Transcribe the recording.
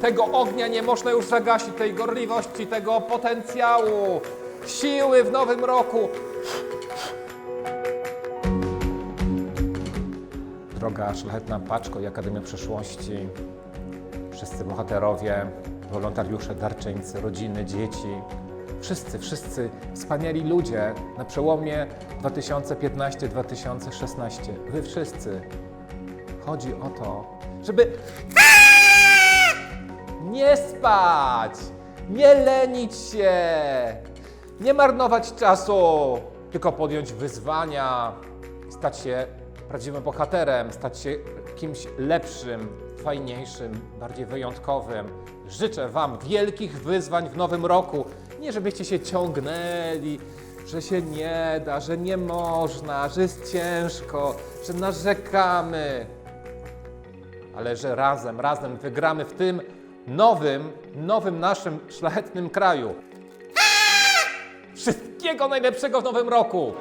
Tego ognia nie można już zagasić, tej gorliwości, tego potencjału, siły w nowym roku. Droga szlachetna paczko i Akademia Przyszłości, wszyscy bohaterowie, wolontariusze, darczyńcy, rodziny, dzieci, wszyscy, wszyscy wspaniali ludzie na przełomie 2015-2016. Wy wszyscy. Chodzi o to, żeby nie spać, nie lenić się, nie marnować czasu, tylko podjąć wyzwania, stać się prawdziwym bohaterem, stać się kimś lepszym, fajniejszym, bardziej wyjątkowym. Życzę Wam wielkich wyzwań w nowym roku. Nie żebyście się ciągnęli, że się nie da, że nie można, że jest ciężko, że narzekamy. Ale że razem, razem wygramy w tym nowym, nowym naszym szlachetnym kraju. Wszystkiego najlepszego w nowym roku!